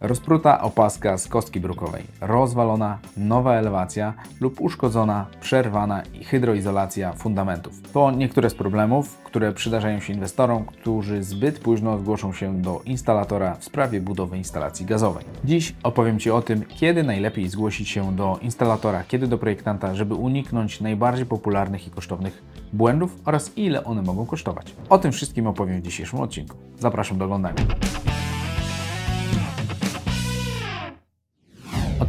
Rozpruta opaska z kostki brukowej, rozwalona nowa elewacja lub uszkodzona, przerwana hydroizolacja fundamentów. To niektóre z problemów, które przydarzają się inwestorom, którzy zbyt późno zgłoszą się do instalatora w sprawie budowy instalacji gazowej. Dziś opowiem Ci o tym, kiedy najlepiej zgłosić się do instalatora, kiedy do projektanta, żeby uniknąć najbardziej popularnych i kosztownych błędów oraz ile one mogą kosztować. O tym wszystkim opowiem w dzisiejszym odcinku. Zapraszam do oglądania.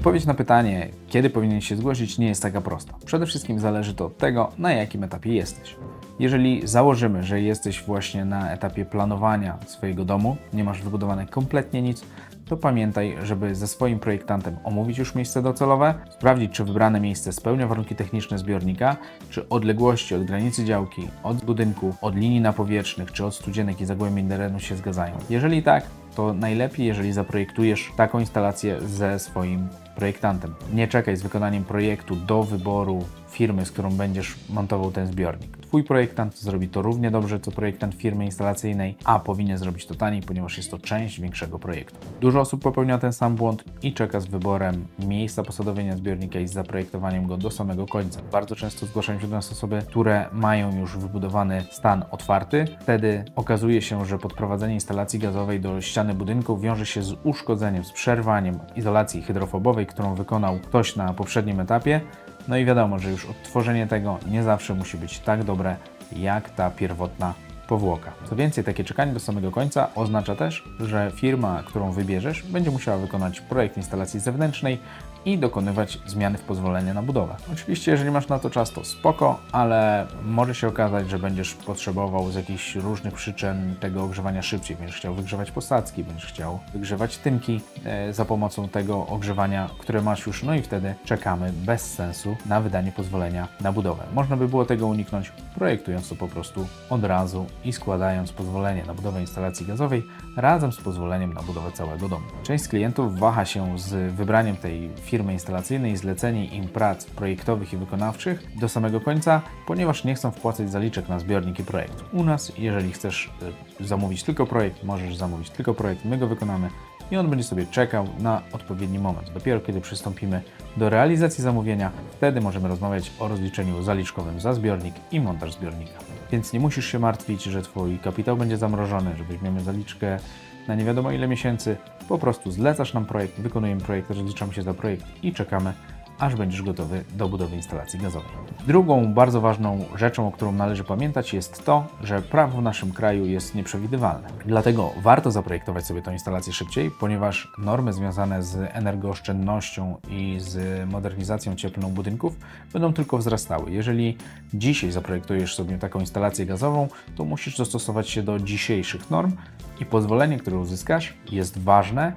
Odpowiedź na pytanie, kiedy powinien się zgłosić, nie jest taka prosta. Przede wszystkim zależy to od tego, na jakim etapie jesteś. Jeżeli założymy, że jesteś właśnie na etapie planowania swojego domu, nie masz wybudowane kompletnie nic, to pamiętaj, żeby ze swoim projektantem omówić już miejsce docelowe, sprawdzić, czy wybrane miejsce spełnia warunki techniczne zbiornika, czy odległości od granicy działki, od budynku, od linii napowietrznych, czy od studzienek i zagłębień terenu się zgadzają. Jeżeli tak, to najlepiej, jeżeli zaprojektujesz taką instalację ze swoim projektantem. Nie czekaj z wykonaniem projektu do wyboru firmy, z którą będziesz montował ten zbiornik. Twój projektant zrobi to równie dobrze, co projektant firmy instalacyjnej, a powinien zrobić to taniej, ponieważ jest to część większego projektu. Dużo osób popełnia ten sam błąd i czeka z wyborem miejsca posadowienia zbiornika i z zaprojektowaniem go do samego końca. Bardzo często zgłaszają się do nas osoby, które mają już wybudowany stan otwarty. Wtedy okazuje się, że podprowadzenie instalacji gazowej do ściany budynku wiąże się z uszkodzeniem, z przerwaniem izolacji hydrofobowej, którą wykonał ktoś na poprzednim etapie. No i wiadomo, że już odtworzenie tego nie zawsze musi być tak dobre, jak ta pierwotna powłoka. Co więcej, takie czekanie do samego końca oznacza też, że firma, którą wybierzesz, będzie musiała wykonać projekt instalacji zewnętrznej i dokonywać zmiany w pozwoleniu na budowę. Oczywiście, jeżeli masz na to czas, to spoko, ale może się okazać, że będziesz potrzebował z jakichś różnych przyczyn tego ogrzewania szybciej. Będziesz chciał wygrzewać posadzki, będziesz chciał wygrzewać tymki e, za pomocą tego ogrzewania, które masz już, no i wtedy czekamy bez sensu na wydanie pozwolenia na budowę. Można by było tego uniknąć, projektując to po prostu od razu i składając pozwolenie na budowę instalacji gazowej razem z pozwoleniem na budowę całego domu. Część z klientów waha się z wybraniem tej firmy instalacyjnej, zleceniem im prac projektowych i wykonawczych do samego końca, ponieważ nie chcą wpłacać zaliczek na zbiornik i projekt. U nas, jeżeli chcesz y, zamówić tylko projekt, możesz zamówić tylko projekt, my go wykonamy i on będzie sobie czekał na odpowiedni moment. Dopiero kiedy przystąpimy do realizacji zamówienia, wtedy możemy rozmawiać o rozliczeniu zaliczkowym za zbiornik i montaż zbiornika. Więc nie musisz się martwić, że Twój kapitał będzie zamrożony, że weźmiemy zaliczkę na nie wiadomo ile miesięcy. Po prostu zlecasz nam projekt, wykonujemy projekt, rozliczamy się za projekt i czekamy, aż będziesz gotowy do budowy instalacji gazowej. Drugą bardzo ważną rzeczą, o którą należy pamiętać, jest to, że prawo w naszym kraju jest nieprzewidywalne. Dlatego warto zaprojektować sobie tę instalację szybciej, ponieważ normy związane z energooszczędnością i z modernizacją cieplną budynków będą tylko wzrastały. Jeżeli dzisiaj zaprojektujesz sobie taką instalację gazową, to musisz dostosować się do dzisiejszych norm i pozwolenie, które uzyskasz, jest ważne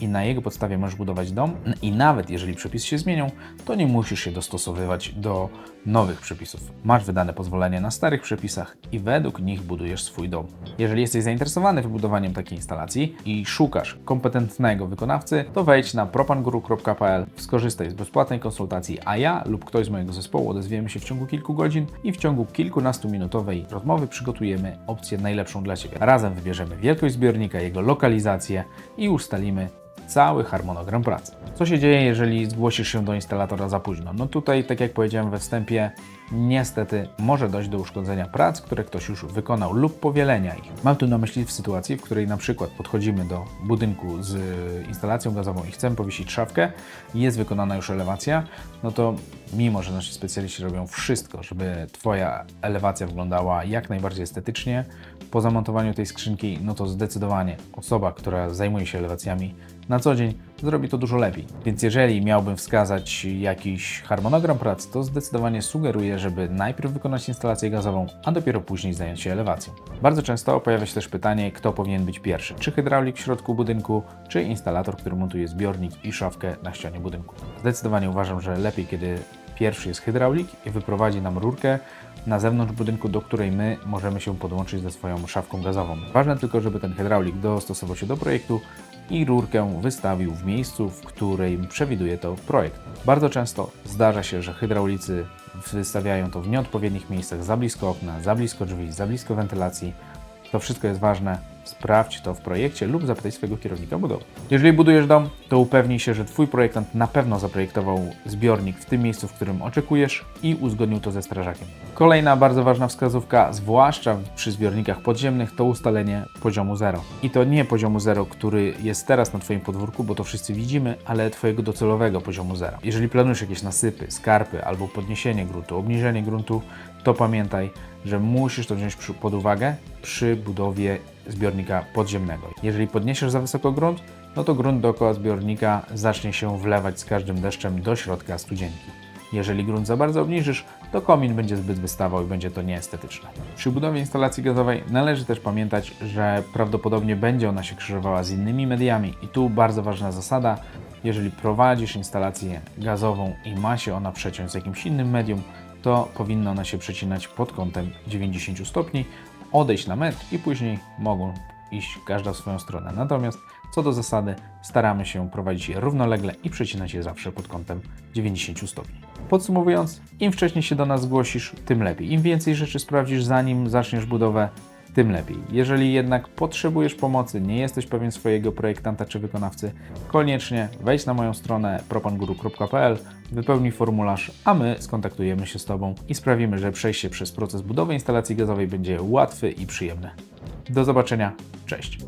i na jego podstawie możesz budować dom. I nawet jeżeli przepisy się zmienią, to nie musisz się dostosowywać do nowych przepisów. Masz wydane pozwolenie na starych przepisach i według nich budujesz swój dom. Jeżeli jesteś zainteresowany wybudowaniem takiej instalacji i szukasz kompetentnego wykonawcy, to wejdź na propanguru.pl, skorzystaj z bezpłatnej konsultacji, a ja lub ktoś z mojego zespołu odezwiemy się w ciągu kilku godzin i w ciągu kilkunastu minutowej rozmowy przygotujemy opcję najlepszą dla Ciebie. Razem wybierzemy wielkość zbiornika, jego lokalizację i ustalimy cały harmonogram pracy. Co się dzieje, jeżeli zgłosisz się do instalatora za późno? No tutaj, tak jak powiedziałem we wstępie, niestety może dojść do uszkodzenia prac, które ktoś już wykonał lub powielenia ich. Mam tu na myśli w sytuacji, w której na przykład podchodzimy do budynku z instalacją gazową i chcemy powiesić szafkę jest wykonana już elewacja, no to mimo, że nasi specjaliści robią wszystko, żeby Twoja elewacja wyglądała jak najbardziej estetycznie, po zamontowaniu tej skrzynki, no to zdecydowanie osoba, która zajmuje się elewacjami na co dzień, zrobi to dużo lepiej. Więc jeżeli miałbym wskazać jakiś harmonogram prac, to zdecydowanie sugeruję, żeby najpierw wykonać instalację gazową, a dopiero później zająć się elewacją. Bardzo często pojawia się też pytanie, kto powinien być pierwszy, czy hydraulik w środku budynku, czy instalator, który montuje zbiornik i szafkę na ścianie budynku. Zdecydowanie uważam, że lepiej, kiedy pierwszy jest hydraulik i wyprowadzi nam rurkę na zewnątrz budynku, do której my możemy się podłączyć ze swoją szafką gazową. Ważne tylko, żeby ten hydraulik dostosował się do projektu i rurkę wystawił w miejscu, w której przewiduje to projekt. Bardzo często zdarza się, że hydraulicy wystawiają to w nieodpowiednich miejscach, za blisko okna, za blisko drzwi, za blisko wentylacji To wszystko jest ważne. Sprawdź to w projekcie lub zapytaj swojego kierownika budowy. Jeżeli budujesz dom, to upewnij się, że Twój projektant na pewno zaprojektował zbiornik w tym miejscu, w którym oczekujesz i uzgodnił to ze strażakiem. Kolejna bardzo ważna wskazówka, zwłaszcza przy zbiornikach podziemnych, to ustalenie poziomu zero. I to nie poziomu zero, który jest teraz na Twoim podwórku, bo to wszyscy widzimy, ale Twojego docelowego poziomu zera. Jeżeli planujesz jakieś nasypy, skarpy albo podniesienie gruntu, obniżenie gruntu, to pamiętaj, że musisz to wziąć pod uwagę przy budowie zbiornika podziemnego. Jeżeli podniesiesz za wysoko grunt, no to grunt dookoła zbiornika zacznie się wlewać z każdym deszczem do środka studzienki. Jeżeli grunt za bardzo obniżysz, to komin będzie zbyt wystawał i będzie to nieestetyczne. Przy budowie instalacji gazowej należy też pamiętać, że prawdopodobnie będzie ona się krzyżowała z innymi mediami i tu bardzo ważna zasada, jeżeli prowadzisz instalację gazową i ma się ona przeciąć z jakimś innym medium, to powinna ona się przecinać pod kątem 90 stopni, odejść na metr i później mogą iść każda w swoją stronę. Natomiast co do zasady, staramy się prowadzić je równolegle i przecinać je zawsze pod kątem 90 stopni. Podsumowując, im wcześniej się do nas zgłosisz, tym lepiej. Im więcej rzeczy sprawdzisz, zanim zaczniesz budowę, tym lepiej. Jeżeli jednak potrzebujesz pomocy, nie jesteś pewien swojego projektanta czy wykonawcy, koniecznie wejdź na moją stronę propanguru.pl, wypełnij formularz, a my skontaktujemy się z Tobą i sprawimy, że przejście przez proces budowy instalacji gazowej będzie łatwy i przyjemny. Do zobaczenia, cześć!